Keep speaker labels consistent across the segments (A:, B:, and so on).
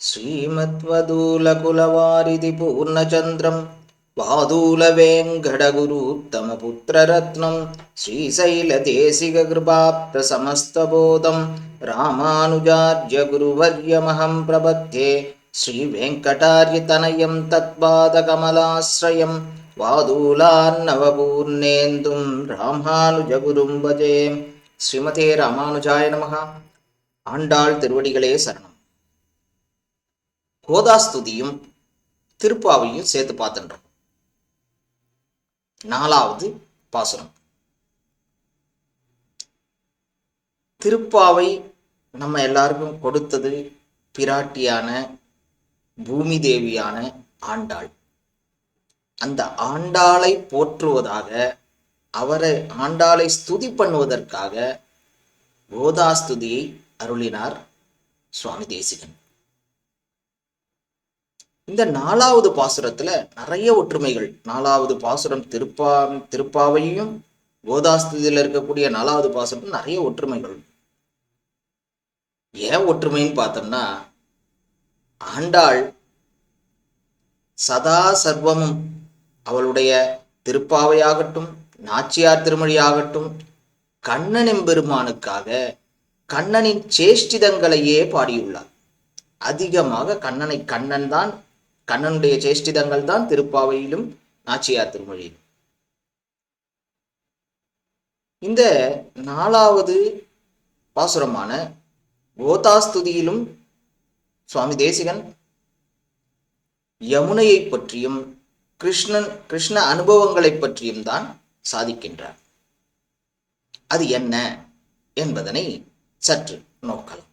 A: శ్రీమద్వదూలకులవారిది పూర్ణచంద్రం వాదూలవేంకటగురుత్తమపుత్రరత్నం శ్రీశైలదేశికృపాప్రసమస్తబోధం రామానుజార్యగురువర్యమహం ప్రబध्ये శ్రీవేङ्कटार्यतनयं तत्पादकमलाश्रयं वादूलान्नवपूर्णेन्दुं रामानुजगुरुं भजे श्रीमते रामानुजाय नमः आण्डाळ् तिरुवडिगळे शरणम् கோதாஸ்துதியும் திருப்பாவையும் சேர்த்து பார்த்துன்றோம். நாலாவது பாசுரம். திருப்பாவை நம்ம எல்லாருக்கும் கொடுத்தது பிராட்டியான பூமி தேவியான ஆண்டாள். அந்த ஆண்டாளை போற்றுவதாக அவரை ஆண்டாளை ஸ்துதி பண்ணுவதற்காக கோதாஸ்துதியை அருளினார் சுவாமி தேசிகன். இந்த நாலாவது பாசுரத்துல நிறைய ஒற்றுமைகள். நாலாவது பாசுரம் திருப்பா திருப்பாவையும் கோதாஸ்துதியில் இருக்கக்கூடிய நாலாவது பாசுரம் நிறைய ஒற்றுமைகள். ஏன் ஒற்றுமைன்னு பார்த்தோம்னா ஆண்டாள் சதா சர்வமும் அவளுடைய திருப்பாவையாகட்டும் நாச்சியார் திருமொழியாகட்டும் கண்ணன் எம்பெருமானுக்காக கண்ணனின் சேஷ்டிதங்களையே பாடியுள்ளார். அதிகமாக கண்ணனை கண்ணன் தான் கண்ணனுடைய சேஷ்டிதங்கள் தான் திருப்பாவையிலும் நாச்சியார் திருமொழியிலும். இந்த நாலாவது பாசுரமான கோதாஸ்துதியிலும் சுவாமி தேசிகன் யமுனையை பற்றியும் கிருஷ்ணன் கிருஷ்ண அனுபவங்களை பற்றியும் தான் சாதிக்கின்றார். அது என்ன என்பதனை சற்று நோக்கலாம்.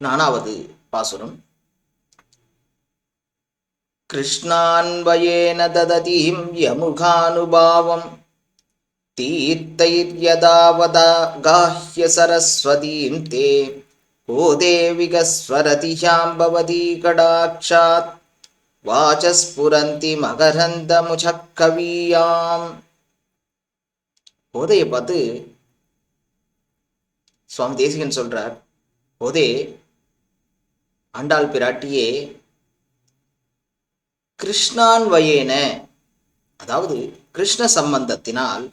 A: நானாவது பாசுரம். கிருஷ்ணான்வயேன தததீம் யமுகானுபாவம் தீர்த்தைர்யதாவதா காஹ்ய சரஸ்வதீம் தே கோதேவிகஸ்வரதியாம் பவதி கடாட்சாத் வாசஸ்புரந்தி மகரந்தமுச்சக்கவியாம் கோதையை பார்த்து சுவாமி தேசிகன் சொல்றார் போதே ஆண்டாள் பிராட்டியே கிருஷ்ணான்வயேன. அதாவது கிருஷ்ண சம்பந்தத்தினால்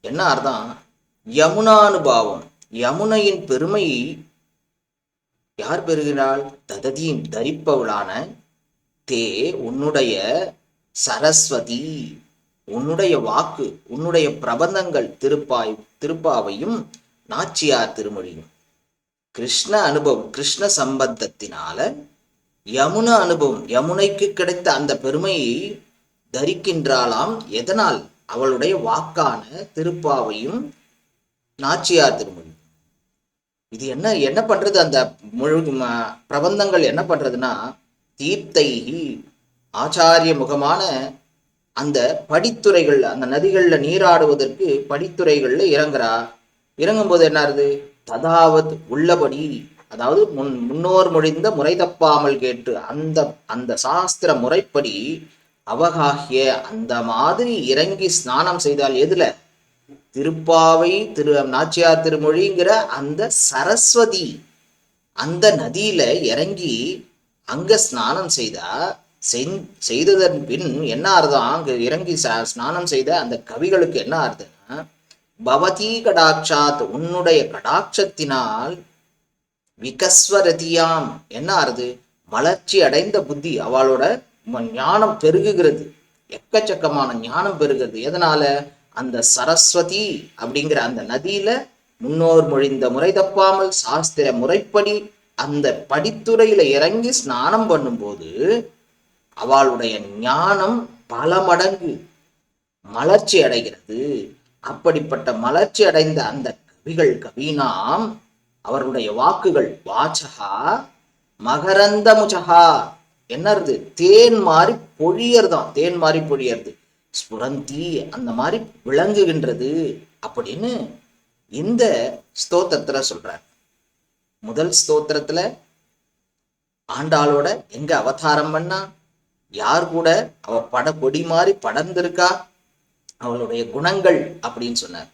A: என்ன அர்த்தம்? யமுனானுபாவம். யமுனையின் பெருமையை யார் பெறுகிறாள்? தததியும் தரிப்பவளான தே உன்னுடைய சரஸ்வதி. உன்னுடைய வாக்கு உன்னுடைய பிரபந்தங்கள் திருப்பாய் திருப்பாவையும் நாச்சியார் திருமொழியும். கிருஷ்ண அனுபவம் கிருஷ்ண சம்பந்தத்தினால யமுன அனுபவம். யமுனைக்கு கிடைத்த அந்த பெருமையை தரிக்கின்றாளாம். எதனால்? அவளுடைய வாக்கான திருப்பாவையும் நாச்சியார் திருமொழி இது என்ன என்ன பண்றது அந்த முழு பிரபந்தங்கள் என்ன பண்றதுன்னா தீர்த்தை ஆச்சாரிய முகமான அந்த படித்துறைகள் அந்த நதிகளில் நீராடுவதற்கு படித்துறைகளில் இறங்குறா. இறங்கும்போது என்ன ஆகுது ததாவத் உள்ளபடி அதாவது முன் முன்னோர் மொழிந்த முறை தப்பாமல் கேட்டு அந்த அந்த சாஸ்திர முறைப்படி அவகாகிய அந்த மாதிரி இறங்கி ஸ்நானம் செய்தால் எதுல? திருப்பாவை திரு நாச்சியார் திருமொழிங்கிற அந்த சரஸ்வதி அந்த நதியில இறங்கி அங்க ஸ்நானம் செய்தா செஞ்- செய்ததன் பின் என்ன அர்த்தம்? அங்கு இறங்கி ச- ஸ்நானம் செய்த அந்த கவிகளுக்கு என்ன அர்த்தம்னா பவதி கடாட்சாத் உன்னுடைய கடாட்சத்தினால் விகஸ்வரதியாம். என்ன ஆறுது? மலர்ச்சி அடைந்த புத்தி அவளோட ஞானம் பெருகுகிறது. எக்கச்சக்கமான ஞானம் பெருகிறது எதனால? அந்த சரஸ்வதி அப்படிங்கிற அந்த நதியில முன்னோர் மொழிந்த முறை தப்பாமல் சாஸ்திர முறைப்படி அந்த படித்துறையில இறங்கி ஸ்நானம் பண்ணும்போது அவளுடைய ஞானம் பல மடங்கு மலர்ச்சி அடைகிறது. அப்படிப்பட்ட மலர்ச்சி அடைந்த அந்த கவிகள் கவினாம் அவருடைய வாக்குகள் வாச்சகா மகரந்த முச்சகா என்னது தேன் மாதிரி பொழியறதாம். தேன் மாதிரி பொழியறது. ஸ்புரந்தி அந்த மாதிரி விளங்குகின்றது அப்படின்னு இந்த ஸ்தோத்திரத்துல சொல்றார். முதல் ஸ்தோத்திரத்துல ஆண்டாளோட எங்க அவதாரம் பண்ணா? யார் கூட? அவ பட கொடி மாதிரி படர்ந்திருக்கா? அவளுடைய குணங்கள் அப்படின்னு சொன்னார்.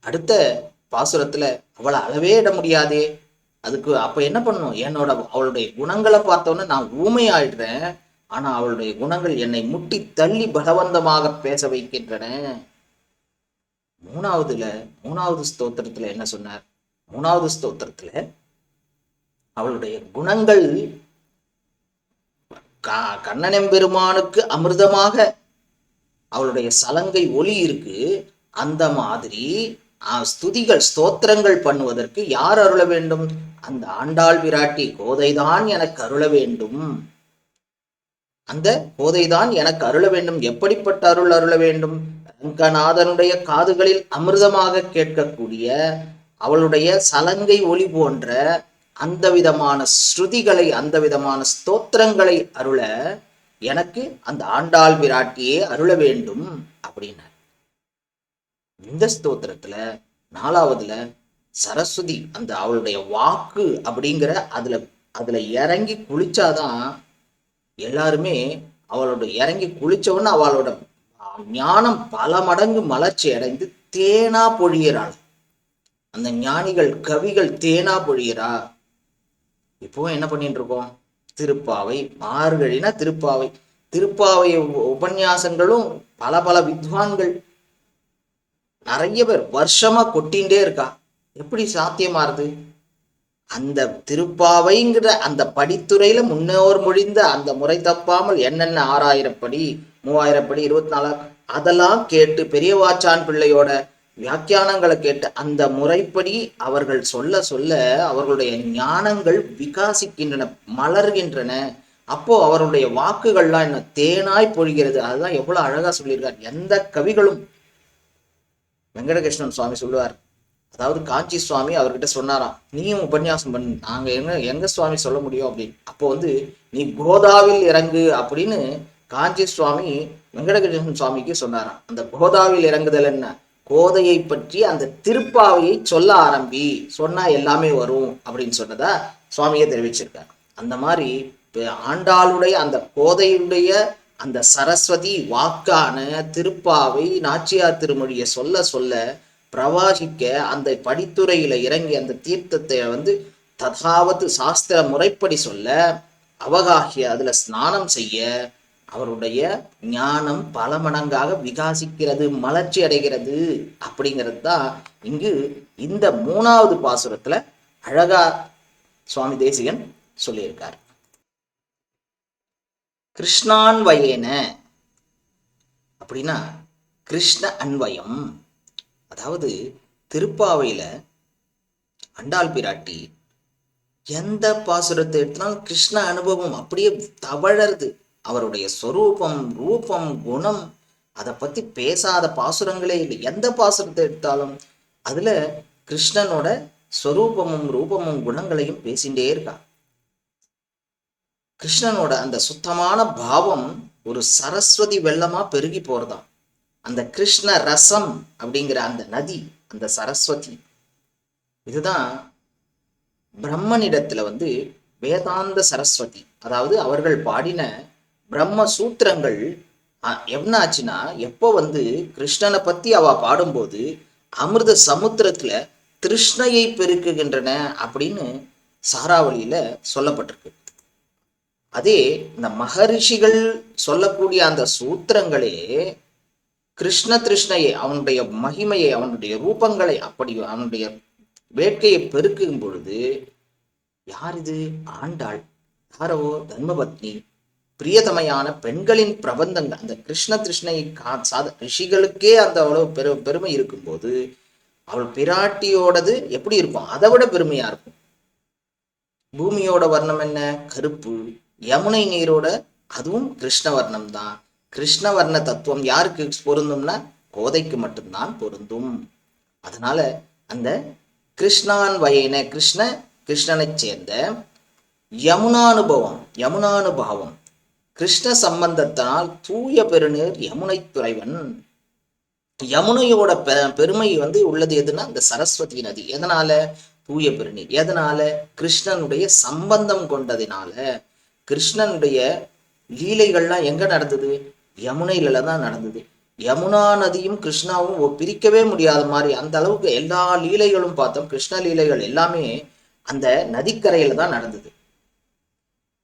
A: அடுத்த பாசுரத்துல அவளை அளவே இட முடியாதே. அதுக்கு அப்ப என்ன பண்ணும் என்னோட அவளுடைய குணங்களை பார்த்தோன்னே நான் ஊமை ஆயிடுறேன் ஆனா அவளுடைய குணங்கள் என்னை முட்டி தள்ளி பலவந்தமாக பேச வைக்கின்றன. மூணாவதுல மூணாவது ஸ்தோத்திரத்துல என்ன சொன்னார்? மூணாவது ஸ்தோத்திரத்துல அவளுடைய குணங்கள் க- கண்ணனெம்பெருமானுக்கு அமிர்தமாக அவளுடைய சலங்கை ஒளி இருக்கு. அந்த மாதிரி ஸ்துதிகள் ஸ்தோத்திரங்கள் பண்ணுவதற்கு யார் அருள வேண்டும்? அந்த ஆண்டாள் விராட்டி கோதைதான் எனக்கு அருள வேண்டும். அந்த கோதைதான் எனக்கு அருள வேண்டும். எப்படிப்பட்ட அருள் அருள வேண்டும்? ரங்கநாதனுடைய காதுகளில் அமிர்தமாக கேட்கக்கூடிய அவளுடைய சலங்கை ஒளி போன்ற அந்த விதமான ஸ்ருதிகளை அந்த விதமான ஸ்தோத்திரங்களை அருள எனக்கு அந்த ஆண்டாள் விராட்டியே அருள வேண்டும் அப்படின்னார். இந்த ஸ்தோத்திரத்துல நாலாவதுல சரஸ்வதி அந்த அவளுடைய வாக்கு அப்படிங்கிற அதுல அதுல இறங்கி குளிச்சாதான் எல்லாருமே அவளோட இறங்கி குளிச்சவொன்னு அவளோட ஞானம் பல மடங்கு மலர்ச்சி அடைந்து தேனா பொழியிறாள். அந்த ஞானிகள் கவிகள் தேனா பொழியிறா. இப்போ என்ன பண்ணிட்டு இருக்கோம் திருப்பாவை மார்கழினா திருப்பாவை. திருப்பாவை உபன்யாசங்களும் பல பல வித்வான்கள் நிறைய பேர் வருஷமா கொட்டின்றே இருக்கா. எப்படி சாத்தியமாறுது அந்த திருப்பாவைங்கிற அந்த படித்துறையில முன்னோர் மொழிந்த அந்த முறை தப்பாமல் என்னென்ன ஆறாயிரப்படி மூவாயிரப்படி இருபத்தி நாலு அதெல்லாம் கேட்டு பெரியவாச்சான் பிள்ளையோட வியாக்கியானங்களை கேட்டு அந்த முறைப்படி அவர்கள் சொல்ல சொல்ல அவர்களுடைய ஞானங்கள் விகாசிக்கின்றன மலர்கின்றன. அப்போ அவருடைய வாக்குகள்லாம் என்ன தேனாய் பொழிகிறது. அதுதான் எவ்வளவு அழகா சொல்லியிருக்கார். எந்த கவிகளும் வெங்கடகிருஷ்ணன் சுவாமி சொல்லுவார். அதாவது காஞ்சி சுவாமி அவர்கிட்ட சொன்னாராம் நீயும் உபன்யாசம் பண்ணு. நாங்கள் எங்க எங்க சுவாமி சொல்ல முடியும்? அப்படின்னு. அப்போ வந்து நீ கோதாவில் இறங்கு அப்படின்னு காஞ்சி சுவாமி வெங்கடகிருஷ்ணன் சுவாமிக்கு சொன்னாராம். அந்த கோதாவில் இறங்குதல் என்ன? கோதையை பற்றி அந்த திருப்பாவையை சொல்ல ஆரம்பி சொன்னா எல்லாமே வரும் அப்படின்னு சொன்னதா சுவாமியை தெரிவிச்சிருக்காங்க அந்த மாதிரி ஆண்டாளுடைய அந்த கோதையுடைய அந்த சரஸ்வதி வாக்கான திருப்பாவை நாச்சியார் திருமொழியை சொல்ல சொல்ல பிரவாசிக்க அந்த படித்துறையில இறங்கி அந்த தீர்த்தத்தை வந்து ததாவது சாஸ்திர முறைப்படி சொல்ல அவகாகிய அதுல ஸ்நானம் செய்ய அவருடைய ஞானம் பல மடங்காக விகாசிக்கிறது மலர்ச்சி அடைகிறது அப்படிங்கிறது தான் இங்கு இந்த மூணாவது பாசுரத்துல அழகா சுவாமி தேசிகன் சொல்லியிருக்கார். கிருஷ்ணான்வயேன. அப்படின்னா கிருஷ்ண அன்வயம். அதாவது திருப்பாவையில் அண்டாள் பிராட்டி எந்த பாசுரத்தை எடுத்தாலும் கிருஷ்ண அனுபவம் அப்படியே தவழருது. அவருடைய சொரூபம் ரூபம் குணம் அதை பற்றி பேசாத பாசுரங்களே இல்லை. எந்த பாசுரத்தை எடுத்தாலும் அதில் கிருஷ்ணனோட சொரூபமும் ரூபமும் குணங்களையும் பேசிட்டே இருக்கான். கிருஷ்ணனோட அந்த சுத்தமான பாவம் ஒரு சரஸ்வதி வெள்ளமா பெருகி போறதாம். அந்த கிருஷ்ண ரசம் அப்படிங்கிற அந்த நதி அந்த சரஸ்வதி. இதுதான் பிரம்மனிடத்துல வந்து வேதாந்த சரஸ்வதி. அதாவது அவர்கள் பாடின பிரம்ம சூத்திரங்கள் என்ன ஆச்சுன்னா எப்போ வந்து கிருஷ்ணனை பத்தி அவ பாடும்போது அமிர்த சமுத்திரத்துல திருஷ்ணையை பெருக்குகின்றன அப்படின்னு சாராவளியில சொல்லப்பட்டிருக்கு. அதே இந்த மகரிஷிகள் சொல்லக்கூடிய அந்த சூத்திரங்களே கிருஷ்ண திருஷ்ணையை அவனுடைய மகிமையை அவனுடைய ரூபங்களை அப்படி அவனுடைய வேட்கையை பெருக்கும் பொழுது யார் இது? ஆண்டாள் யாரவோ தர்மபத்னி. பிரியதமையான பெண்களின் பிரபந்தங்கள். அந்த கிருஷ்ண திருஷ்ணையை கா சாத ரிஷிகளுக்கே அந்த அவ்வளவு பெரு பெருமை இருக்கும்போது அவள் பிராட்டியோடது எப்படி இருக்கும்? அதை விட பெருமையா இருக்கும். பூமியோட வர்ணம் என்ன? கருப்பு. யமுனை நீரோட அதுவும் கிருஷ்ணவர்ணம் தான் கிருஷ்ணவர்ண தத்துவம் யாருக்கு பொருந்தும்னா கோதைக்கு மட்டும்தான் பொருந்தும். அதனால அந்த கிருஷ்ணான் வயன கிருஷ்ண கிருஷ்ணனை சேர்ந்த யமுனானுபவம் யமுனானுபாவம் கிருஷ்ண சம்பந்தத்தினால் தூய பெருநீர் யமுனை துறைவன். யமுனையோட பெ பெருமை வந்து உள்ளது எதுன்னா இந்த சரஸ்வதி நதி. எதனால? தூய பெருநீர். எதனால? கிருஷ்ணனுடைய சம்பந்தம் கொண்டதினால. கிருஷ்ணனுடைய லீலைகள்லாம் எங்க நடந்தது? யமுனையில தான் நடந்தது. யமுனா நதியும் கிருஷ்ணாவும் பிரிக்கவே முடியாத மாதிரி அந்த அளவுக்கு எல்லா லீலைகளும் பார்த்தோம். கிருஷ்ண லீலைகள் எல்லாமே அந்த நதிக்கரையில தான் நடந்தது.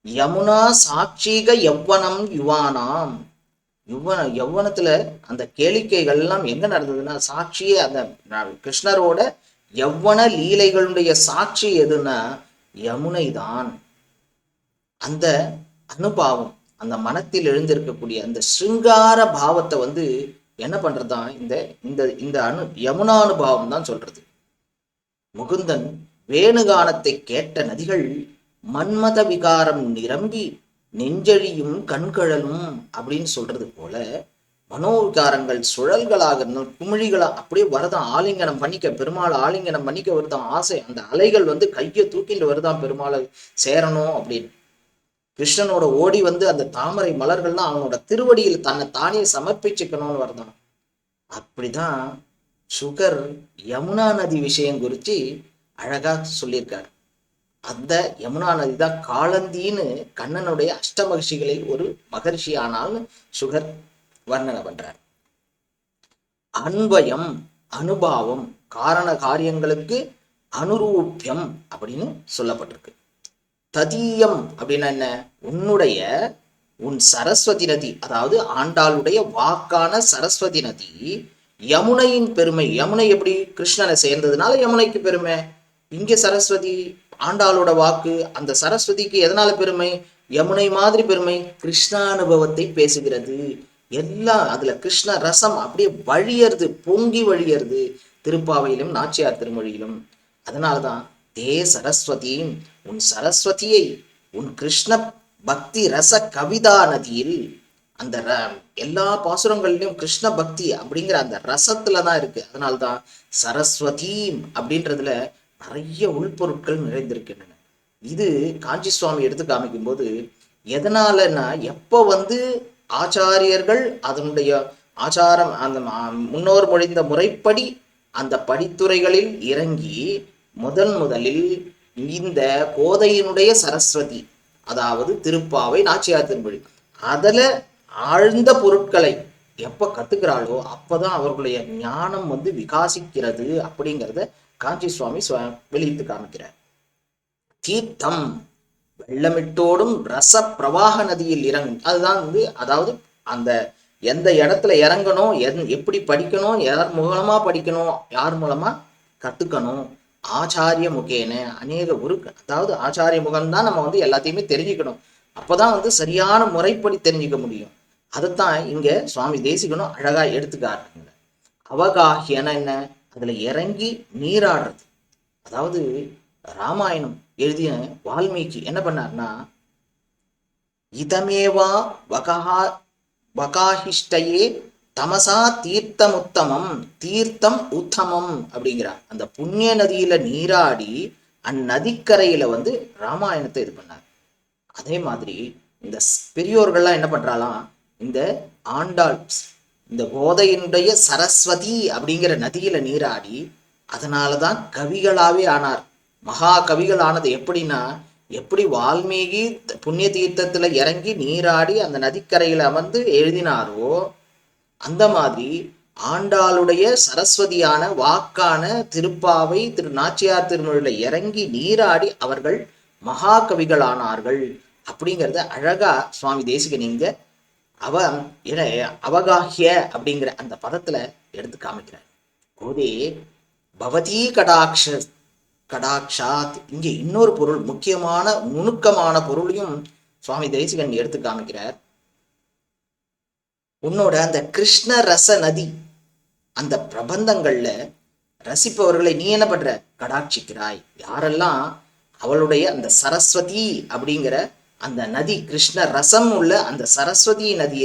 A: யமுனா சாட்சீக யவ்வனம் யுவானாம். யுவன யவ்வனத்துல அந்த கேளிக்கைகள் எல்லாம் எங்க நடந்ததுன்னா சாட்சியே அந்த கிருஷ்ணரோட யவ்வன லீலைகளுடைய சாட்சி எதுன்னா யமுனை தான் அந்த அனுபாவம் அந்த மனத்தில் எழுந்திருக்கக்கூடிய அந்த சிருங்கார பாவத்தை வந்து என்ன பண்றதுதான் இந்த இந்த இந்த அனு யமுனானுபாவம் தான் சொல்றது. முகுந்தன் வேணுகானத்தை கேட்ட நதிகள் மன்மத விகாரம் நிரம்பி நெஞ்சழியும் கண்கழலும் அப்படின்னு சொல்றது போல மனோவிகாரங்கள் சுழல்களாக நு- குமிழிகளா அப்படியே வருதான் ஆலிங்கனம் பண்ணிக்க பெருமாள் ஆலிங்கனம் பண்ணிக்க வருதான் ஆசை அந்த அலைகள் வந்து கையை தூக்கிட்டு வருதான் பெருமாளை சேரணும் அப்படின்னு. கிருஷ்ணனோட ஓடி வந்து அந்த தாமரை மலர்கள்லாம் அவனோட திருவடியில் தன்னை தானே சமர்ப்பிச்சுக்கணும்னு வரணும் அப்படிதான் சுகர் யமுனா நதி விஷயம் குறித்து அழகா சொல்லியிருக்காரு. அந்த யமுனா நதி தான் காலந்தின்னு கண்ணனுடைய அஷ்டமகிஷிகளில் ஒரு மகர்ஷி ஆனால்னு சுகர் வர்ணனை பண்றார். அன்பயம் அனுபாவம் காரண காரியங்களுக்கு அனுரூபியம் அப்படின்னு சொல்லப்பட்டிருக்கு. ததீயம் அப்படின்னா என்ன? உன்னுடைய உன் சரஸ்வதி நதி அதாவது ஆண்டாளுடைய வாக்கான சரஸ்வதி நதி யமுனையின் பெருமை. யமுனை எப்படி? கிருஷ்ணனை சேர்ந்ததுனால யமுனைக்கு பெருமை. இங்க சரஸ்வதி ஆண்டாளோட வாக்கு அந்த சரஸ்வதிக்கு எதனால பெருமை? யமுனை மாதிரி பெருமை கிருஷ்ணானுபவத்தை பேசுகிறது. எல்லாம் அதுல கிருஷ்ண ரசம் அப்படியே வழியறது பொங்கி வழியறது திருப்பாவையிலும் நாச்சியார் திருமொழியிலும். அதனாலதான் தே சரஸ்வதி உன் சரஸ்வதியை உன் கிருஷ்ண பக்தி ரச கவிதா நதியில் அந்த ர- எல்லா பாசுரங்கள்லயும் கிருஷ்ண பக்தி அப்படிங்கிற அந்த ரசத்துல தான் இருக்கு. அதனால்தான் சரஸ்வதி அப்படின்றதுல நிறைய உள்பொருட்கள் நிறைந்திருக்கின்றன. இது காஞ்சி சுவாமி எடுத்து காமிக்கும் போது எதனாலன்னா எப்போ வந்து ஆச்சாரியர்கள் அதனுடைய ஆச்சாரம் அந்த முன்னோர் மொழிந்த முறைப்படி அந்த படித்துறைகளில் இறங்கி முதன் முதலில் இந்த கோதையினுடைய சரஸ்வதி அதாவது திருப்பாவை நாச்சியார் திருமொழி அதில் ஆழ்ந்த பொருட்களை எப்போ கத்துக்கிறாளோ அப்போதான் அவர்களுடைய ஞானம் வந்து விகாசிக்கிறது அப்படிங்கிறத காஞ்சி சுவாமி வெளியிட்டு காமிக்கிறார். தீர்த்தம் வெள்ளமிட்டோடும் ரச பிரவாக நதியில் இறங்கும் அதுதான் வந்து அதாவது அந்த எந்த இடத்துல இறங்கணும் எந் எப்படி படிக்கணும் யார் மூலமா படிக்கணும் யார் மூலமா கற்றுக்கணும் ஆச்சாரிய முகேன அநேக குரு அதாவது ஆச்சாரிய முகம்தான் நம்ம வந்து எல்லாத்தையுமே தெரிஞ்சுக்கணும். அப்பதான் வந்து சரியான முறைப்படி தெரிஞ்சுக்க முடியும். அதைத்தான் இங்க சுவாமி தேசிகனும் அழகா எடுத்துக்காருங்க அவகாகியன அவகாஹியன என்ன அதுல இறங்கி நீராடுறது. அதாவது ராமாயணம் எழுதிய வால்மீகி என்ன பண்ணார்னா இதமேவா வகா வகாஹிஷ்டையே தமசா தீர்த்தமுத்தமம் தீர்த்தம் உத்தமம் அப்படிங்கிறார் அந்த புண்ணிய நதியில நீராடி அந்நதிக்கரையில வந்து ராமாயணத்தை இது பண்ணார். அதே மாதிரி இந்த ஸ்- பெரியோர்கள்லாம் என்ன பண்றாலாம் இந்த ஆண்டாள் இந்த போதையினுடைய சரஸ்வதி அப்படிங்கிற நதியில நீராடி அதனாலதான் கவிகளாவே ஆனார். மகா கவிகள் ஆனது எப்படின்னா எப்படி வால்மீகி த- புண்ணிய தீர்த்தத்துல இறங்கி நீராடி அந்த நதிக்கரையில அமர்ந்து எழுதினாரோ அந்த மாதிரி ஆண்டாளுடைய சரஸ்வதியான வாக்கான திருப்பாவை திரு நாச்சியார் திருமொழியில இறங்கி நீராடி அவர்கள் மகாகவிகளானார்கள் அப்படிங்கிறத அழகா சுவாமி தேசிகன் இங்க அவ என அவகாஹ்ய அப்படிங்கிற அந்த பதத்துல எடுத்து காமிக்கிறார். கோதே பவதி கடாக்ஷ கடாக்ஷாத் இங்கே இன்னொரு பொருள் முக்கியமான நுணுக்கமான பொருளையும் சுவாமி தேசிகன் எடுத்து காமிக்கிறார். உன்னோட அந்த கிருஷ்ண ரச நதி அந்த பிரபந்தங்கள்ல ரசிப்பவர்களை நீ என்ன பண்ற? கடாட்சிக்கிறாய். யாரெல்லாம் அவளுடைய அந்த சரஸ்வதி அப்படிங்கிற அந்த நதி கிருஷ்ண ரசம் உள்ள அந்த சரஸ்வதி நதி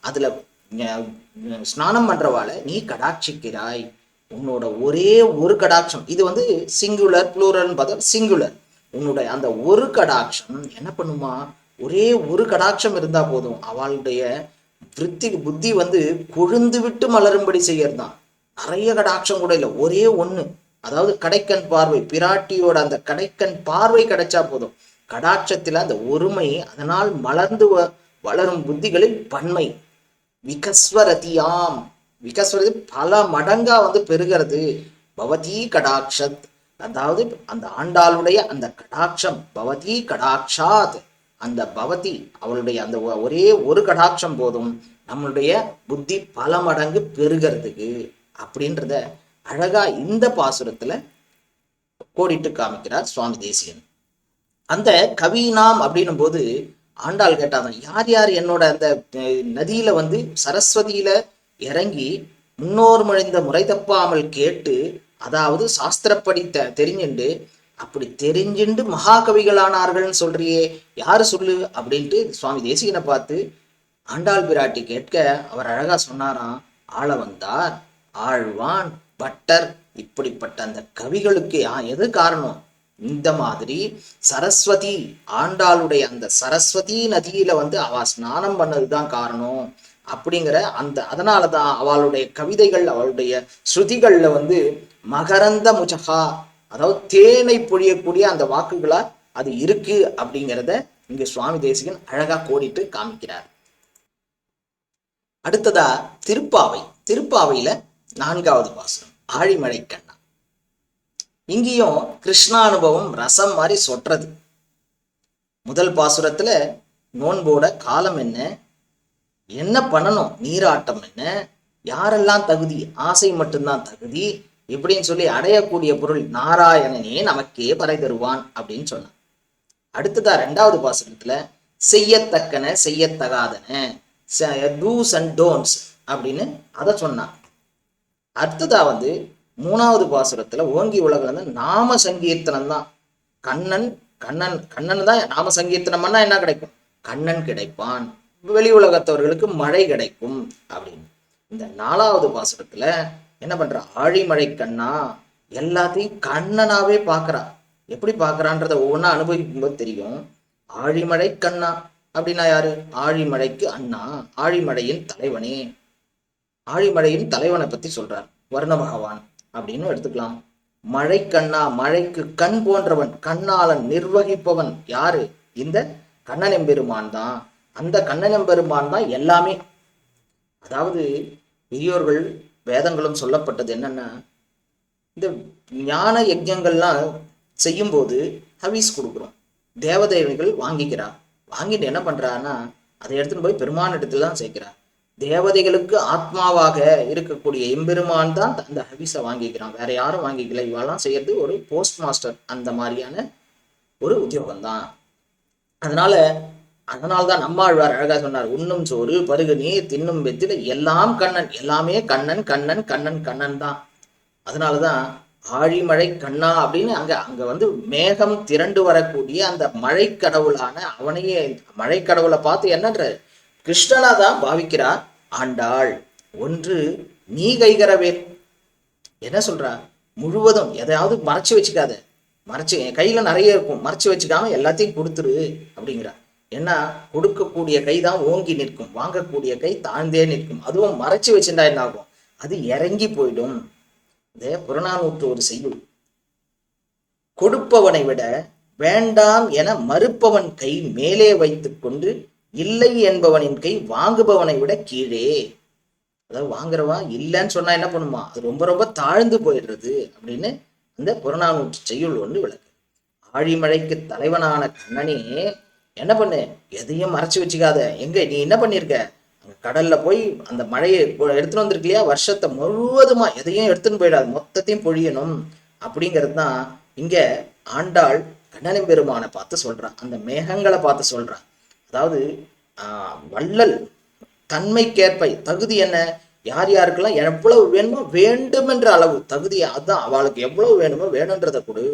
A: அதுல ஸ்நானம் பண்றவாள நீ கடாட்சிக்கிறாய். உன்னோட ஒரே ஒரு கடாட்சம். இது வந்து சிங்குலர் ப்ளூரல்னு பார்த்தா சிங்குலர் உன்னுடைய அந்த ஒரு கடாட்சம் என்ன பண்ணுமா? ஒரே ஒரு கடாட்சம் இருந்தா போதும். அவளுடைய விருத்தி புத்தி வந்து கொழுந்து விட்டு மலரும்படி செய்யறதுதான். நிறைய கடாட்சம் கூட இல்லை. ஒரே ஒண்ணு. அதாவது கடைக்கண் பார்வை. பிராட்டியோட அந்த கடைக்கண் பார்வை கிடைச்சா போதும். கடாட்சத்துல அந்த ஒருமை அதனால் மலர்ந்து வ- வளரும் புத்திகளில் பன்மை. விகஸ்வரதியாம். விகஸ்வரதி பல மடங்கா வந்து பெருகிறது பவதி கடாட்சத். அதாவது அந்த ஆண்டாளுடைய அந்த கடாட்சம். பவதி கடாட்சாத். அந்த பவதி அவளுடைய அந்த ஒரே ஒரு கடாட்சம் போதும் நம்மளுடைய புத்தி பல மடங்கு பெருகிறதுக்கு அப்படின்றத அழகா இந்த பாசுரத்துல கோடிட்டு காமிக்கிறார் சுவாமி தேசியன். அந்த கவினாம் அப்படின்னும் போது ஆண்டாள் கேட்டாங்க யார் யார் என்னோட அந்த அஹ், நதியில வந்து சரஸ்வதியில இறங்கி முன்னோர் மொழிந்த முறை தப்பாமல் கேட்டு அதாவது சாஸ்திரப்படி த தெரிஞ்சுண்டு அப்படி தெரிஞ்சுண்டு மகாகவிகளானார்கள்னு சொல்றியே யாரு சொல்லு? அப்படின்ட்டு சுவாமி தேசிகனை பார்த்து ஆண்டாள் பிராட்டி கேட்க அவர் அழகா சொன்னாராம் ஆள வந்தார் ஆழ்வான் பட்டர் இப்படிப்பட்ட அந்த கவிகளுக்கு எது காரணம்? இந்த மாதிரி சரஸ்வதி ஆண்டாளுடைய அந்த சரஸ்வதி நதியில வந்து அவ ஸ்நானம் பண்ணதுதான் காரணம். அப்படிங்கிற அந்த அதனாலதான் அவளுடைய கவிதைகள் அவளுடைய ஸ்ருதிகள்ல வந்து மகரந்த முஜகா அதாவது தேனை பொழியக்கூடிய அந்த வாக்குகளா அது இருக்கு அப்படிங்கிறத இங்க சுவாமி தேசிகன் அழகா கோடிட்டு காமிக்கிறார். அடுத்ததா திருப்பாவை. திருப்பாவையில நான்காவது பாசுரம் ஆழிமலை கண்ணா. இங்கேயும் கிருஷ்ணானுபவம் ரசம் மாதிரி சொட்டுறது முதல் பாசுரத்துல நோன்போட காலம் என்ன? என்ன பண்ணணும்? நீராட்டம் என்ன? யாரெல்லாம் தகுதி? ஆசை மட்டும்தான் தகுதி. இப்படின்னு சொல்லி அடையக்கூடிய பொருள் நாராயணனே நமக்கே பறை தருவான் அப்படின்னு சொன்னான். அடுத்ததா ரெண்டாவது பாசனத்துல செய்யத்தக்கன செய்யத்தகாதன டூஸ் அண்ட் டோன்ஸ் அப்படின்னு அதை சொன்னான். அடுத்ததா வந்து மூணாவது பாசுரத்துல ஓங்கி உலகம் வந்து நாம சங்கீர்த்தனம் தான். கண்ணன் கண்ணன் கண்ணன் தான் நாம சங்கீர்த்தனம் பண்ணா என்ன கிடைக்கும்? கண்ணன் கிடைப்பான். வெளி உலகத்தவர்களுக்கு மழை கிடைக்கும் அப்படின்னு. இந்த நாலாவது பாசுரத்துல என்ன பண்றா? ஆழிமழை கண்ணா? எல்லாத்தையும் கண்ணனாவே பார்க்கறா எப்படி பார்க்கறான்றத ஒவ்வொன்றா அனுபவிக்கும் போது தெரியும். ஆழிமழை கண்ணா அப்படின்னா யாரு? ஆழிமழைக்கு அண்ணா. ஆழிமழையின் தலைவனே. ஆழிமழையின் தலைவனை பத்தி சொல்றார். வருண பகவான் அப்படின்னு எடுத்துக்கலாம். மழை கண்ணா மழைக்கு கண் போன்றவன் கண்ணாளன் நிர்வகிப்பவன் யாரு? இந்த கண்ணனெம்பெருமான் தான். அந்த கண்ணனம்பெருமான் தான் எல்லாமே. அதாவது பெரியோர்கள் வேதங்களும் சொல்லப்பட்டது என்னன்னா இந்த ஞான யஜ்யங்கள்லாம் செய்யும்போது ஹவீஸ் கொடுக்குறோம். தேவதேவிகள் வாங்கிக்கிறா. வாங்கிட்டு என்ன பண்ணுறான்னா அதை எடுத்துன்னு போய் பெருமான் இடத்துல தான் சேர்க்கிறார் தேவதைகளுக்கு ஆத்மாவாக இருக்கக்கூடிய எம்பெருமான் தான் அந்த ஹவிஸை வாங்கிக்கிறான். வேற யாரும் வாங்கிக்கல. இவெல்லாம் செய்யறது ஒரு போஸ்ட் மாஸ்டர் அந்த மாதிரியான ஒரு உத்தியோகம் தான் அதனால அதனால்தான் நம்மாழ்வார் அழகா சொன்னார் உண்ணும் சோறு பருகு நீர் தின்னும் வெத்தில எல்லாம் கண்ணன் எல்லாமே கண்ணன் கண்ணன் கண்ணன் கண்ணன் தான். அதனாலதான் ஆழிமழை கண்ணா அப்படின்னு அங்க அங்க வந்து மேகம் திரண்டு வரக்கூடிய அந்த மழை கடவுளான அவனையே மழை கடவுளை பார்த்து என்னன்ற கிருஷ்ணனா தான் பாவிக்கிறார். ஆண்டாள் ஒன்று நீ கைகரவேல் என்ன சொல்றா? முழுவதும் எதையாவது மறைச்சு வச்சுக்காத. மறைச்சு என் கையில நிறைய இருக்கும். மறைச்சு வச்சுக்காம எல்லாத்தையும் கொடுத்துரு அப்படிங்கிறா. ஏன்னா கொடுக்கக்கூடிய கை தான் ஓங்கி நிற்கும். வாங்கக்கூடிய கை தாழ்ந்தே நிற்கும். அதுவும் மறைச்சு வச்சுட்டா என்ன ஆகும் அது இறங்கி போயிடும். இந்த புறநானூற்று ஒரு செய்யுள். கொடுப்பவனை விட வேண்டாம் என மறுப்பவன் கை மேலே வைத்துக்கொண்டு இல்லை என்பவனின் கை வாங்குபவனை விட கீழே. அதாவது வாங்குறவா இல்லைன்னு சொன்னா என்ன பண்ணுமா? அது ரொம்ப ரொம்ப தாழ்ந்து போயிடுறது அப்படின்னு அந்த புறநானூற்று செய்யுள் ஒன்று விளக்கு. ஆழிமழைக்கு தலைவனான கண்ணனே என்ன பண்ணு? எதையும் மறைச்சி வச்சுக்காத. எங்க? நீ என்ன பண்ணியிருக்க கடல்ல போய் அந்த மழையை எடுத்துட்டு வந்திருக்கு இல்லையா வருஷத்தை முழுவதுமா எதையும் எடுத்துன்னு போயிடாது. மொத்தத்தையும் பொழியணும். அப்படிங்கிறது தான் இங்க ஆண்டாள் கண்ணனின் பெருமானை பார்த்து சொல்றான். அந்த மேகங்களை பார்த்து சொல்றான். அதாவது ஆஹ், வள்ளல் தன்மைக்கேற்ப தகுதி என்ன? யார் யாருக்கெல்லாம் எவ்வளவு வேணுமோ வேண்டுமென்ற அளவு தகுதி அதுதான் அவளுக்கு எவ்வளவு வேணுமோ வேணுன்றதை கொடு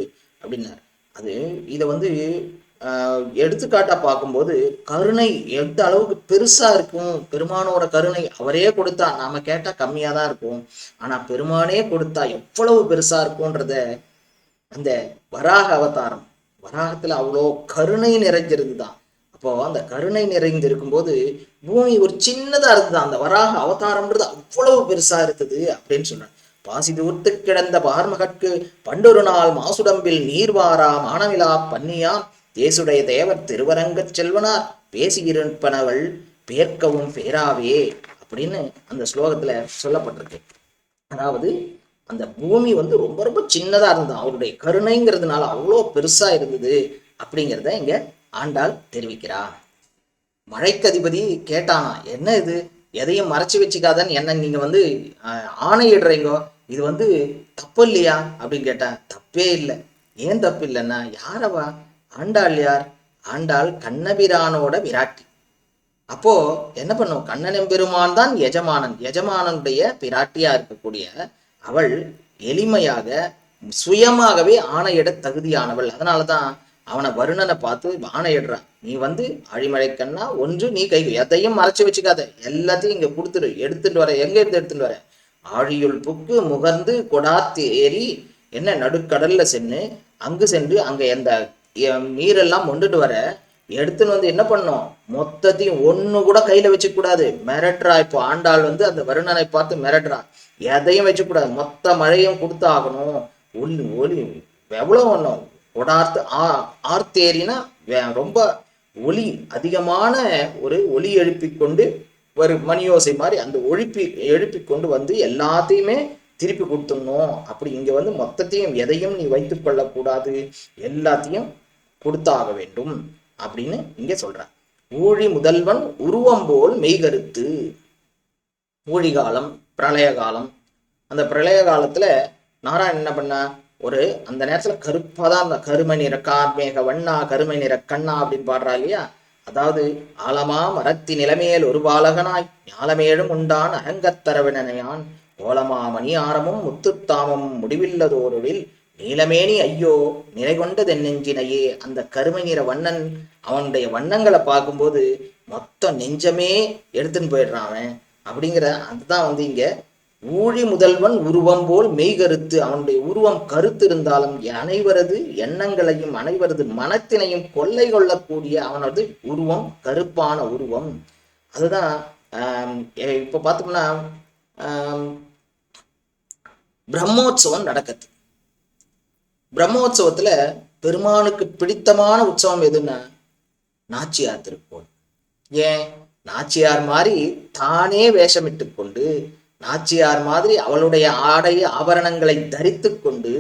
A: அப்படின்னாரு. அது இதை வந்து எடுத்துக்காட்டாக பார்க்கும்போது கருணை எந்த அளவுக்கு பெருசாக இருக்கும்? பெருமானோட கருணை அவரே கொடுத்தா நாம் கேட்டால் கம்மியாக தான் இருக்கும். ஆனால் பெருமானே கொடுத்தா எவ்வளவு பெருசாக இருக்கும்ன்றத அந்த வராக அவதாரம் வராகத்தில் அவ்வளோ கருணை நிறைஞ்சிருந்துதான். அப்போ அந்த கருணை நிறைந்து இருக்கும்போது பூமி ஒரு சின்னதாக இருந்தது அந்த வராக அவதாரம்ன்றது அவ்வளவு பெருசாக இருந்தது அப்படின்னு சொன்னார் பாசி தூர்த்து கிடந்த பார்மகற்கு பண்டொரு நாள் மாசுடம்பில் நீர்வாரா மானவிழா பன்னியாம். ஏசுடைய தேவர் திருவரங்கச் செல்வனார். பேசியிருப்பனவள் பேர்க்கவும் பேராவே அப்படின்னு அந்த ஸ்லோகத்துல சொல்லப்பட்டிருக்கு. அதாவது அந்த பூமி வந்து ரொம்ப ரொம்ப சின்னதா இருந்தது. அவருடைய கருணைங்கிறதுனால அவ்வளோ பெருசா இருந்தது அப்படிங்கிறத இங்க ஆண்டாள் தெரிவிக்கிறா. மழைக்கதிபதி கேட்டானா என்ன இது? எதையும் மறைச்சு வச்சுக்காதன்னு என்ன நீங்க வந்து ஆணையிடுறீங்க? இது வந்து தப்பு இல்லையா? அப்படின்னு கேட்டேன் தப்பே இல்லை. ஏன் தப்பு இல்லைன்னா யாரவா ஆண்டாள் யார்? ஆண்டாள் கண்ணபிரானோட விராட்டி அப்போ என்ன பண்ணும்? கண்ணன் பெருமான் தான் எஜமானன். எஜமானனுடைய பிராட்டியா இருக்கக்கூடிய அவள் எளிமையாக சுயமாகவே ஆணையிட தகுதியானவள். அதனாலதான் அவனை வருணனை பார்த்து ஆணையிடுறான் நீ வந்து அழிமழை கண்ணா ஒன்று நீ கை எதையும் மறைச்சு வச்சுக்காத. எல்லாத்தையும் இங்க கொடுத்துடு எடுத்துட்டு வர எங்க இருந்து எடுத்துட்டு வர? ஆழியுள் புக்கு முகர்ந்து கொடாத்து ஏறி என்ன நடுக்கடல்ல சென்று அங்கு சென்று அங்க எந்த நீரெல்லாம் கொண்டுட்டு வர எடுத்துன்னு வந்து என்ன பண்ணோம் மொத்தத்தையும் ஒன்று கூட கையில் வச்சுக்கூடாது. மிரட்டுறா இப்போ ஆண்டாள் வந்து அந்த வருணனை பார்த்து மிரட்டுறா. எதையும் வச்சுக்கூடாது. மொத்த மழையும் கொடுத்து ஆகணும். ஒளி ஒளி ஒன்றும் ஒடார்த்து கொடார்த்து ஆ ஆர்த்தேரினா வே- ரொம்ப ஒளி அதிகமான ஒரு ஒளி எழுப்பி கொண்டு ஒரு மணியோசை மாதிரி அந்த ஒழிப்பி எழுப்பி கொண்டு வந்து எல்லாத்தையுமே திருப்பி கொடுத்துடணும். அப்படி இங்கே வந்து மொத்தத்தையும் எதையும் நீ வைத்து கொள்ளக்கூடாது. எல்லாத்தையும் கொடுத்தாக வேண்டும் அப்படின்னு இங்க சொல்ற. ஊழி முதல்வன் உருவம் போல் மெய்கருத்து. ஊழி காலம் பிரளய காலம் அந்த பிரளய காலத்துல நாராயணன் என்ன பண்ணா? ஒரு அந்த நேரத்துல கருப்பா தான் அந்த கருமை நிற கார்மேக வண்ணா கருமை நிற கண்ணா அப்படின்னு பாடுறா இல்லையா? அதாவது ஆழமா மரத்தி நிலைமையில் ஒரு பாலகனாய் ஞாலமேழும் உண்டான் அரங்கத்தரவினையான் ஓலமா மணி ஆரமும் முத்துத்தாமம் முடிவில்லதோருவில் நீலமேனி ஐயோ நிலை கொண்ட தென்னெஞ்சினையே அந்த கருமை நிற வண்ணன் அவனுடைய வண்ணங்களை பார்க்கும்போது மொத்த நெஞ்சமே எடுத்துன்னு போயிடுறான் அவன். அப்படிங்கிற அதுதான் வந்து இங்க ஊழி முதல்வன் உருவம் போல் மெய்கருத்து அவனுடைய உருவம் கருத்து இருந்தாலும் அனைவரது எண்ணங்களையும் அனைவரது மனத்தினையும் கொள்ளை கொள்ளக்கூடிய அவனது உருவம் கருப்பான உருவம். அதுதான் ஆம், இப்ப பார்த்தோம்னா பிரம்மோற்சவம் நடக்குது பிரம்மோற்சவத்துல பெருமானுக்கு பிடித்தமான உற்சவம் எதுன்னா நாச்சியார் திருக்கோள் ஏன்? நாச்சியார் மாதிரி தானே வேஷமிட்டு கொண்டு நாச்சியார் மாதிரி அவளுடைய ஆடை ஆபரணங்களை தரித்து கொண்டு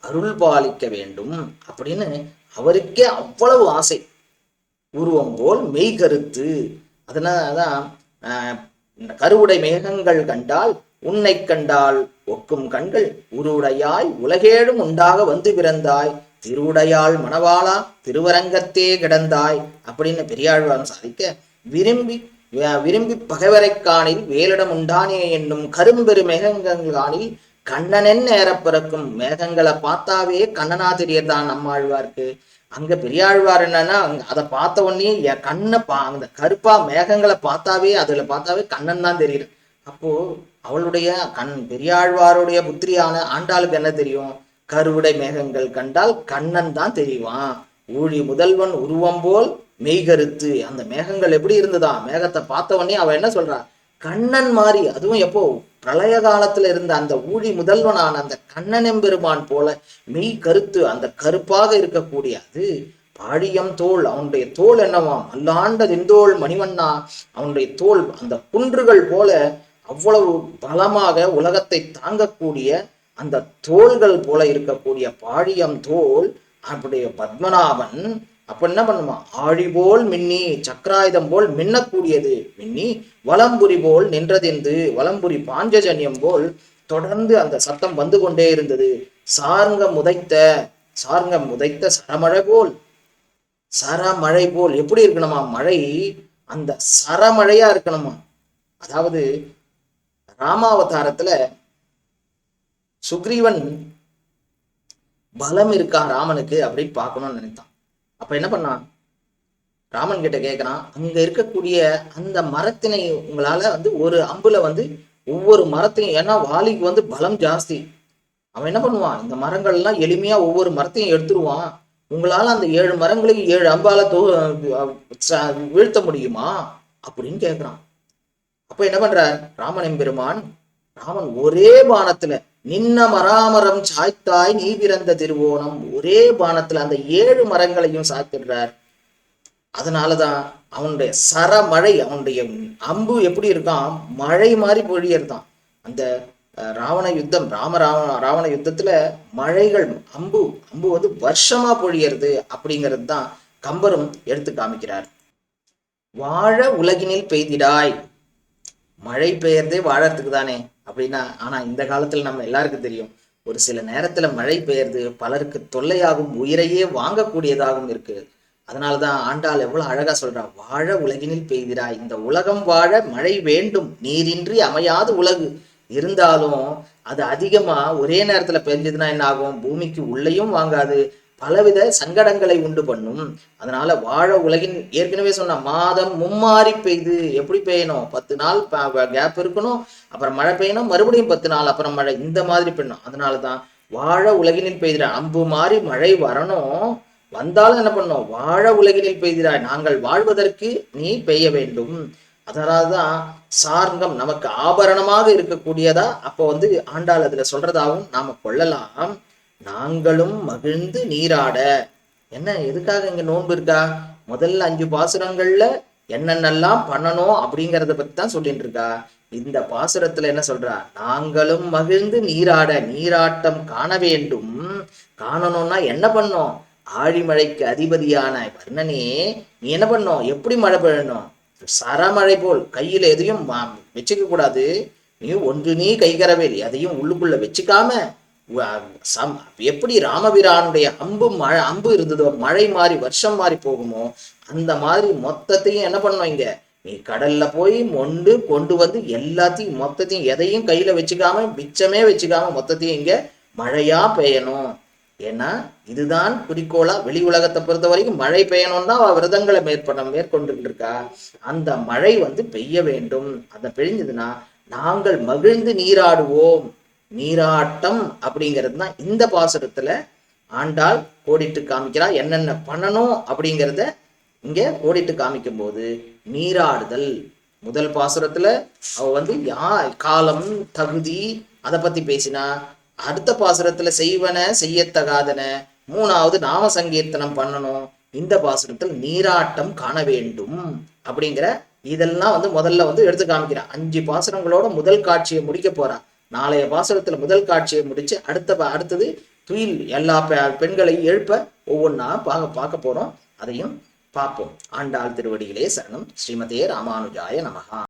A: அருள் பாலிக்க வேண்டும் அப்படின்னு அவருக்கே அவ்வளவு ஆசை. உருவம் போல் மெய் கருத்து. அதனாலதான் இந்த கருவுடை மேகங்கள் கண்டால் உன்னை கண்டால் ஒக்கும் கண்கள் உருவுடையாய் உலகேழும் உண்டாக வந்து பிறந்தாய். திருவுடையாள் மணவாளா திருவரங்கத்தே கிடந்தாய். அப்படின்னு பெரியாழ்வான் சாதிக்க விரும்பி விரும்பி பகைவரை காணில் வேலிடம் உண்டானே என்னும் கரும்பெரு மேகங்கள் காணில் கண்ணனென் நேரப் பிறக்கும். மேகங்களை பார்த்தாவே கண்ணனா தெரியறதான் நம்மாழ்வார்க்கு அங்க பெரியாழ்வார் என்னன்னா அங்க அதை பார்த்த உடனே என் கண்ணை பா அந்த கருப்பா மேகங்களை பார்த்தாவே அதுல பார்த்தாவே கண்ணன் தான் தெரியுது. அப்போ அவளுடைய கண் பெரியாழ்வாருடைய புத்திரியான ஆண்டாளுக்கு என்ன தெரியும்? கருவுடை மேகங்கள் கண்டால் கண்ணன் தான் தெரியுவான் ஊழி முதல்வன் உருவம் போல் மெய்கருத்து. அந்த மேகங்கள் எப்படி இருந்ததா? மேகத்தை பார்த்தவொடனே அவ என்ன சொல்றா? கண்ணன் மாதிரி அதுவும் எப்போ? பிரளய காலத்துல இருந்த அந்த ஊழி முதல்வனான அந்த கண்ணன் எம்பெருமான் போல மெய் கருத்து அந்த கருப்பாக இருக்கக்கூடிய அது தோல். அவனுடைய தோல் என்னவாம்? அல்லாண்ட திந்தோள் மணிவண்ணா. அவனுடைய தோல் அந்த குன்றுகள் போல அவ்வளவு பலமாக உலகத்தை தாங்கக்கூடிய அந்த தோள்கள் போல இருக்கக்கூடிய பாழியம் தோல் அப்படிய பத்மநாபன் அப்ப என்ன பண்ணுமா? ஆழி போல் மின்னி சக்கராயுதம் போல் மின்னக்கூடியது. மின்னி வலம்புரி போல் நின்றதென்று வலம்புரி பாஞ்சஜன்யம் போல் தொடர்ந்து அந்த சத்தம் வந்து கொண்டே இருந்தது. சார்ங்க முதைத்த சார்ங்க முதைத்த சரமழை போல். சரமழை போல் எப்படி இருக்கணுமா? மழை அந்த சரமழையா இருக்கணுமா? அதாவது ராமாவதாரத்துல சுக்ரீவன் பலம் இருக்கா ராமனுக்கு அப்படின்னு பார்க்கணும்னு நினைத்தான். அப்ப என்ன பண்ணான்? ராமன் கிட்ட கேட்கறான் அங்க இருக்கக்கூடிய அந்த மரத்தினை உங்களால வந்து ஒரு அம்புல வந்து ஒவ்வொரு மரத்தையும் ஏன்னா வாலிக்கு வந்து பலம் ஜாஸ்தி. அவன் என்ன பண்ணுவான்? இந்த மரங்கள் எல்லாம் எளிமையா ஒவ்வொரு மரத்தையும் எடுத்துருவான். உங்களால அந்த ஏழு மரங்களையும் ஏழு அம்பால தோ வீழ்த்த முடியுமா? அப்படின்னு கேட்குறான் அப்ப என்ன பண்றார் ராமன் எம்பெருமான் ராமன் ஒரே பானத்துல நின்ன மராமரம் சாய்த்தாய் நீ பிறந்த திருவோணம் ஒரே பானத்துல அந்த ஏழு மரங்களையும் சாய்த்திடுறார். அதனாலதான் அவனுடைய சரமழை அவனுடைய அம்பு எப்படி இருக்கான் மழை மாதிரி பொழியறதான் அந்த ராவண யுத்தம் ராம ராவண ராவண யுத்தத்துல மழைகள் அம்பு அம்பு வந்து வருஷமா பொழியறது அப்படிங்கிறது தான் கம்பரும் எடுத்து காமிக்கிறார். வாழ உலகினில் பெய்திடாய் மழை பெயர்ந்தே வாழறதுக்கு தானே அப்படின்னா ஆனா இந்த காலத்துல நம்ம எல்லாருக்கும் தெரியும் ஒரு சில நேரத்துல மழை பெயர்ந்து பலருக்கு தொல்லையாகும் உயிரையே வாங்கக்கூடியதாகவும் இருக்கு. அதனாலதான் ஆண்டாள் எவ்வளவு அழகா சொல்றா வாழ உலகினில் பெய்கிறாய் இந்த உலகம் வாழ மழை வேண்டும் நீரின்றி அமையாது உலகு. இருந்தாலும் அது அதிகமா ஒரே நேரத்துல பெஞ்சதுன்னா என்ன ஆகும்? பூமிக்கு உள்ளேயும் வாங்காது பலவித சங்கடங்களை உண்டு பண்ணும். அதனால வாழ உலகின் ஏற்கனவே சொன்ன மாதம் மும்மாறி பெய்து எப்படி பெய்யணும்? பத்து நாள் கேப் இருக்கணும் அப்புறம் மழை பெய்யணும் மறுபடியும் பத்து நாள் அப்புறம் மழை. இந்த மாதிரி பெய்யணும். அதனாலதான் வாழ உலகினில் பெய்திர அம்பு மாறி மழை வரணும். வந்தாலும் என்ன பண்ணும் வாழ உலகினில் பெய்திராய் நாங்கள் வாழ்வதற்கு நீ பெய்ய வேண்டும். அதனாலதான் சார்ங்கம் நமக்கு ஆபரணமாக இருக்கக்கூடியதா? அப்போ வந்து ஆண்டாள் அதுல சொல்றதாகவும் நாம கொள்ளலாம். நாங்களும் மகிழ்ந்து நீராட. என்ன எதுக்காக இங்க நோன்பு இருக்கா? முதல்ல அஞ்சு பாசுரங்கள்ல என்னென்னலாம் பண்ணணும் அப்படிங்கறத பத்தி தான் சொல்லிட்டு இருக்கா. இந்த பாசுரத்துல என்ன சொல்றா? நாங்களும் மகிழ்ந்து நீராட நீராட்டம் காண வேண்டும். காணணும்னா என்ன பண்ணோம்? ஆழிமழைக்கு அதிபதியான வர்ணனே நீ என்ன பண்ணோம்? எப்படி மழை பெய்யணும்? சரமழை போல் கையில எதையும் வச்சுக்க கூடாது நீ ஒன்று நீ கைகரவேல் எதையும் உள்ளுக்குள்ள வச்சுக்காம சம் எப்படி ராமபிரானுடைய அம்பு மழை அம்பு இருந்ததோ மழை மாறி வருஷம் மாறி போகுமோ அந்த மாதிரி மொத்தத்தையும் என்ன பண்ணோம் இங்க? நீ கடல்ல போய் மொண்டு கொண்டு வந்து எல்லாத்தையும் மொத்தத்தையும் எதையும் கையில வச்சுக்காம மிச்சமே வச்சுக்காம மொத்தத்தையும் இங்க மழையா பெய்யணும். ஏன்னா இதுதான் குறிக்கோளா? வெளி உலகத்தை பொறுத்த வரைக்கும் மழை பெய்யணும்னா அவ விரதங்களை மேற்பட மேற்கொண்டு இருக்கா அந்த மழை வந்து பெய்ய வேண்டும். அதை பெய்ஞ்சதுன்னா நாங்கள் மகிழ்ந்து நீராடுவோம். நீராட்டம் அப்படிங்கிறது தான் இந்த பாசுரத்துல ஆண்டாள் கோடிட்டு காமிக்கிறார் என்னென்ன பண்ணணும் அப்படிங்கிறத இங்க கோடிட்டு காமிக்கும் போது நீராடுதல். முதல் பாசுரத்துல அவ வந்து யா காலம் தகுதி அதை பத்தி பேசினா அடுத்த பாசுரத்துல செய்வன செய்யத்தகாதன மூணாவது நாம சங்கீர்த்தனம் பண்ணணும். இந்த பாசுரத்தில் நீராட்டம் காண வேண்டும் அப்படிங்கிற இதெல்லாம் வந்து முதல்ல வந்து எடுத்து காமிக்கிறான் அஞ்சு பாசுரங்களோட முதல் காட்சியை முடிக்க போறான் நாளைய பாசுரத்துல முதல் காட்சியை முடிச்சு அடுத்த அடுத்தது துயில் எல்லா பெ- பெண்களையும் எழுப்ப ஒவ்வொன்றா பார்க்க பார்க்க போறோம். அதையும் பார்ப்போம். ஆண்டாள் திருவடியிலே சரணம். ஸ்ரீமதே ராமானுஜாய நமகா